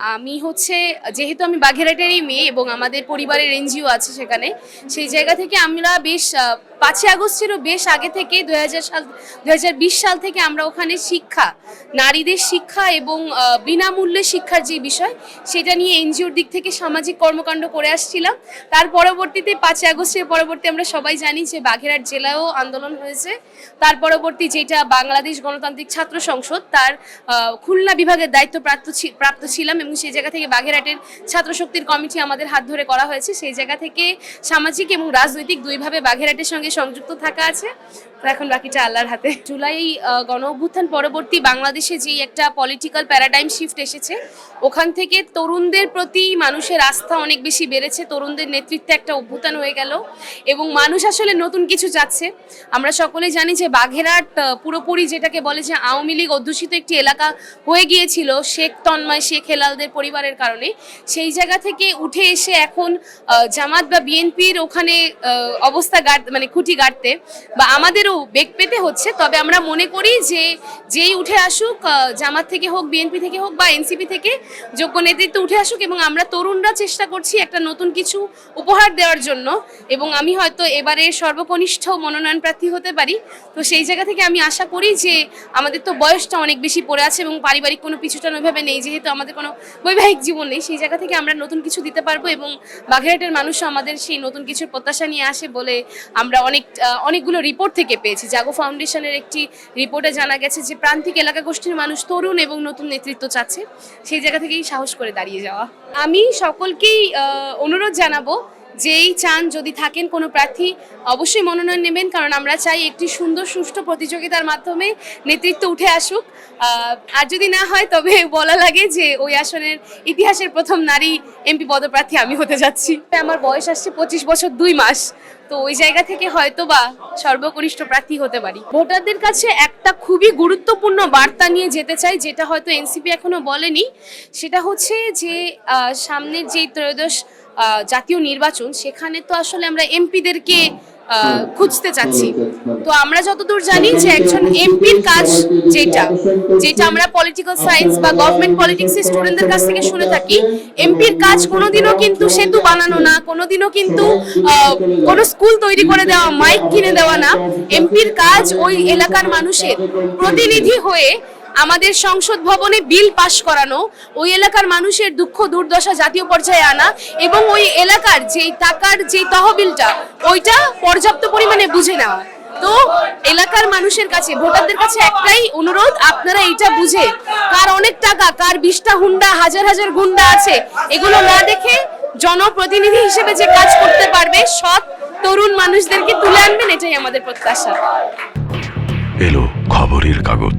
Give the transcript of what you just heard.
আমি হচ্ছে, যেহেতু আমি বাঘেরহাটেরই মেয়ে এবং আমাদের পরিবারের এনজিও আছে সেখানে, সেই জায়গা থেকে আমরা বেশ পাঁচই আগস্টেরও বেশ আগে থেকে দু সাল দুই হাজার বিশ সাল থেকে আমরা ওখানে শিক্ষা, নারীদের শিক্ষা এবং বিনামূল্যে শিক্ষার যে বিষয়, সেটা নিয়ে এনজিওর দিক থেকে সামাজিক কর্মকাণ্ড করে আসছিলাম। তার পরবর্তীতে পাঁচই আগস্টের পরবর্তী আমরা সবাই জানি যে বাঘেরহাট জেলায়ও আন্দোলন হয়েছে। তার পরবর্তী যেটা বাংলাদেশ গণতান্ত্রিক ছাত্র সংসদ, তার খুলনা বিভাগের দায়িত্ব প্রাপ্ত প্রাপ্ত ছিলাম এবং সেই জায়গা থেকে বাঘেরহাটের ছাত্র শক্তির কমিটি আমাদের হাত ধরে করা হয়েছে। সেই জায়গা থেকে সামাজিক এবং রাজনৈতিক দুইভাবে বাঘেরহাটের সঙ্গে সংযুক্ত থাকা আছে। তো এখন বাকিটা আল্লাহর হাতে। জুলাই গণ অভ্যুত্থান পরবর্তী বাংলাদেশে যেই একটা পলিটিক্যাল প্যারাডাইম শিফট এসেছে ওখান থেকে তরুণদের প্রতি মানুষের আস্থা অনেক বেশি বেড়েছে। তরুণদের নেতৃত্বে একটা অভ্যুত্থান হয়ে গেল এবং মানুষ আসলে নতুন কিছু চাচ্ছে। আমরা সকলেই জানি যে বাঘেরহাট আহ, পুরোপুরি যেটাকে বলে যে আওয়ামী লীগ অধ্যুষিত একটি এলাকা হয়ে গিয়েছিল শেখ তন্ময় শেখ হেলালদের পরিবারের কারণে। সেই জায়গা থেকে উঠে এসে এখন জামাত বা বিএনপির ওখানে অবস্থা মানে খুঁটি গাড়তে বা আমাদেরও বেগ পেতে হচ্ছে, তবে আমরা মনে করি যে যেই উঠে আসুক জামাত থেকে হোক বিএনপি থেকে হোক বা এনসিপি থেকে যোগ্য নেতৃত্ব উঠে আসুক এবং আমরা তরুণরা চেষ্টা করছি একটা নতুন কিছু উপহার দেওয়ার জন্য এবং আমি হয়তো এবারে সর্বকনিষ্ঠ মনোনয়ন প্রার্থী হতে পারি। তো সেই জায়গা থেকে আমি আশা করি যে আমাদের তো বয়সটা অনেক বেশি পড়ে আছে এবং পারিবারিক কোনো পিছুটান ওইভাবে নেই, যেহেতু আমাদের কোনো বৈবাহিক জীবন নেই, সেই জায়গা থেকে আমরা নতুন কিছু দিতে পারব এবং বাঘেরহাটের মানুষও আমাদের সেই নতুন কিছুর প্রত্যাশা নিয়ে আসে বলে আমরা অনেক অনেকগুলো রিপোর্ট থেকে পেয়েছি। জাগো ফাউন্ডেশনের একটি রিপোর্টে জানা গেছে যে প্রান্তিক এলাকা গোষ্ঠীর মানুষ তরুণ এবং নতুন নেতৃত্ব চাচ্ছে। সেই জায়গা থেকেই সাহস করে দাঁড়িয়ে যাওয়া। আমি সকলকেই অনুরোধ জানাব যেই চান যদি থাকেন কোনো প্রার্থী অবশ্যই মনোনয়ন নেবেন, কারণ আমরা চাই একটি সুন্দর, সুষ্ঠু প্রতিযোগিতার মাধ্যমে নেতৃত্ব উঠে আসুক। আর যদি না হয়, তবে বলা লাগে যে ওই আসনের ইতিহাসের প্রথম নারী এমপি পদপ্রার্থী আমি হতে যাচ্ছি। আমার বয়স আসছে পঁচিশ বছর দুই মাস, তো ওই জায়গা থেকে হয়তো বা সর্বকনিষ্ঠ প্রার্থী হতে পারি। ভোটারদের কাছে একটা খুবই গুরুত্বপূর্ণ বার্তা নিয়ে যেতে চাই, যেটা হয়তো এনসিপি এখনও বলেনি। সেটা হচ্ছে যে সামনের যে ত্রয়োদশ জাতীয় নির্বাচন, সেখানে তো আসলে আমরা এমপিদেরকে খুঁজতে চাচ্ছি। তো আমরা যতদূর জানি যে একজন এমপির কাজ যেটা যেটা আমরা পলিটিক্যাল সায়েন্স বা গভর্নমেন্ট পলিটিক্স স্টুডেন্টদের কাছ থেকে শুনে থাকি, এমপির কাজ কোনোদিনও কিন্তু সেতু বানানো না, কোনোদিনও কিন্তু কোনো স্কুল তৈরি করে দেওয়া, মাইক কিনে দেওয়া না। এমপির কাজ ওই এলাকার মানুষের প্রতিনিধি হয়ে আমাদের সংসদ ভবনে বিল পাশ করানো, ওই এলাকার মানুষের দুঃখ দুর্দশা জাতীয় পর্যায়ে আনা এবং ওই এলাকার যেই টাকার যেই তহবিলটা, ওইটা পর্যাপ্ত পরিমাণে বুঝে নেওয়া। তো এলাকার মানুষের কাছে, ভোটারদের কাছে একটাই অনুরোধ, আপনারা এটা বুঝে, কার অনেক টাকা, কার বিশটা হুন্ডা, হাজার হাজার গুন্ডা আছে, এগুলো না দেখে জনপ্রতিনিধি হিসেবে যে কাজ করতে পারবে, সৎ তরুণ মানুষদেরকে তুলে আনবেন, এটাই আমাদের প্রত্যাশা। এলো খবরের কাগজ।